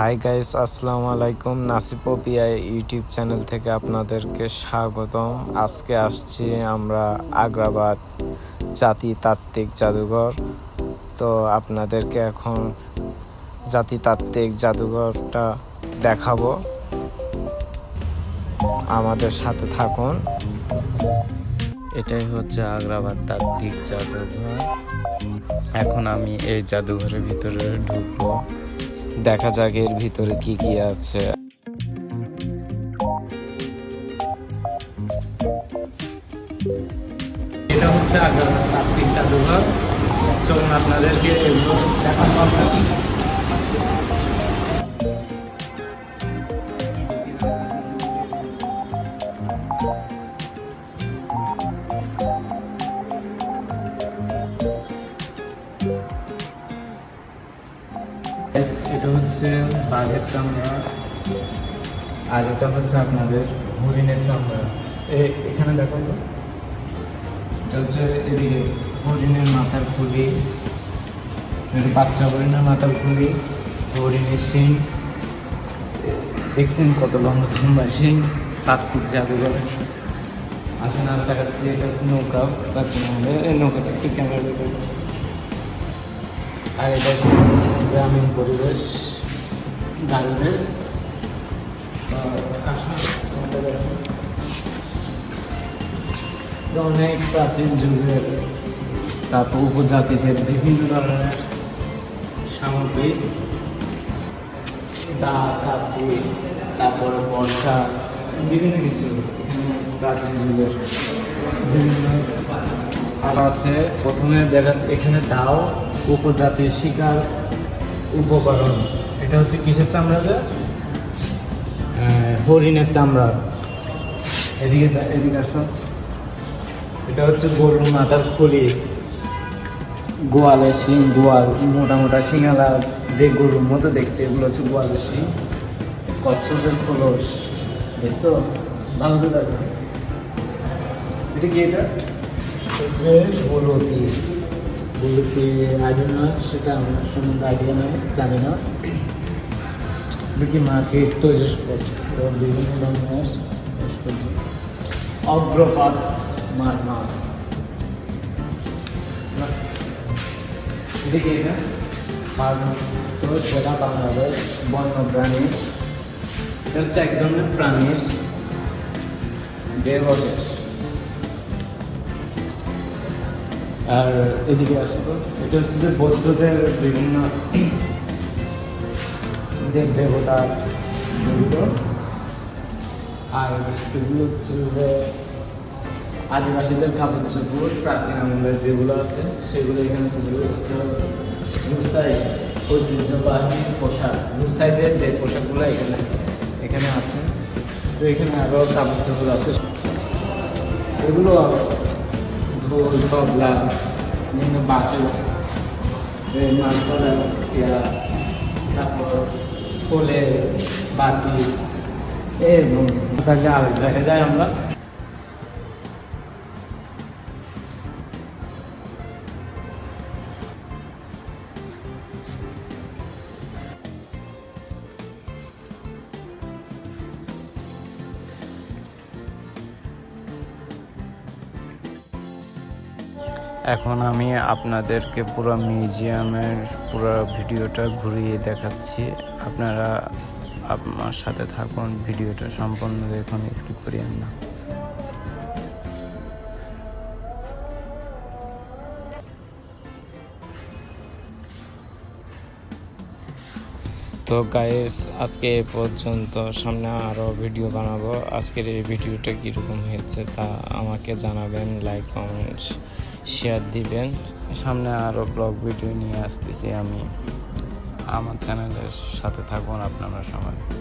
Hi guys আসসালামু আলাইকুম নাসিব PI YouTube channel থেকে আপনাদেরকে স্বাগতম। আজকে আসছি আমরা আগ্রাবাদ জাতিতাত্ত্বিক জাদুঘর। তো আপনাদেরকে এখন জাতিতাত্ত্বিক জাদুঘরটা দেখাবো। আমাদের সাথে থাকুন। এটাই হচ্ছে আগ্রাবাদ তাত্ত্বিক জাদুঘর। এখন আমি এই জাদুঘরের ভিতরে ঢুকবো। দেখা যাক এর ভিতরে কি কি আছে। এটা হচ্ছে আগ্রাবাদ তাত্ত্বিক জাদুঘর। চলুন আপনাদেরকে দেখা সম্ভব এটা হচ্ছে বাঘের চামড়া আর এটা হচ্ছে আপনাদের হরিণের চামড়া। এখানে দেখুন তো। এটা হচ্ছে এদিকে হরিণের মাথার খুলি। বাচ্চা হরিণের মাথার খুলি, হরিণের শিং। দেখছেন কত লম্বা লম্বা শিং তাত্ত্বিক জাদুঘর আসলে আর দেখাচ্ছি, এটা হচ্ছে নৌকা। না নৌকাটা একটু ক্যামেরা দেখে আর এটা হচ্ছে গ্রামীণ পরিবেশ গাড়িদের অনেক প্রাচীন যুগের, তারপর উপজাতিদের বিভিন্ন ধরনের সামগ্রী। দা কাছি তারপরে বর্ষা, বিভিন্ন কিছু প্রাচীন যুগের বিভিন্ন আর আছে। প্রথমে দেখা এখানে দাও, উপজাতির শিকার উপকরণ। এটা হচ্ছে কিসের চামড়া যে? আহ, হরিণের চামড়া। এদিকে এদিকে আসো। এটা হচ্ছে গরুর মাথার খুলি। গোয়ালের শিং গোয়াল মোটা মোটা শিঙালা যে গরুর মতো দেখতে এগুলো হচ্ছে গোয়ালের শিং। কচ্ছপের খোলস দেখছ? ভালো তো এটা কি এটা? হচ্ছে বলতি বলতি আইডিয়া না, সেটা আমার সম্বন্ধে আইডিয়া নেই, জানি না। কি মাটির তৈজসপত্র বিভিন্ন ধরনের। অগ্রপাত মারমা এদিকে এটা। তো সেটা বাংলাদেশ বন্য প্রাণী। এটা হচ্ছে এক ধরনের প্রাণীর দেহবশেষ আর এদিকে আসতো এটা হচ্ছে যে বৌদ্ধদের বিভিন্ন দেব দেবতা যেগুলো আর এগুলো হচ্ছে যে আদিবাসীদের কাপড় চোপড় প্রাচীন আমলের যেগুলো আছে, সেগুলো এখানে তুলে ধরছে। রুসাই ঐতিহ্যবাহী পোশাক। রুসাইদের যে পোশাকগুলো এখানে এখানে আছে। তো এখানে আরও কাপড় চোপড় আছে। এগুলো ঢোল তবলা বিভিন্ন বাসে মাছ ধরা ইয়া তারপর থলে বাতি এবং তাকে আরেক দেখা যায় আমরা এখন আমি আপনাদেরকে পুরো মিউজিয়ামের পুরো ভিডিওটা ঘুরিয়ে দেখাচ্ছি। আপনারা আমার সাথে থাকুন, ভিডিওটা সম্পূর্ণ দেখুন, স্কিপ করিয়েন না। তো গাইস আজকে এ পর্যন্ত সামনে আরও ভিডিও বানাবো। আজকের এই ভিডিওটা কীরকম হয়েছে তা আমাকে জানাবেন লাইক কমেন্ট শেয়ার দিবেন। সামনে আরও ব্লগ ভিডিও নিয়ে আসতেছি আমি। আমার চ্যানেলের সাথে থাকুন আপনারা সবাই।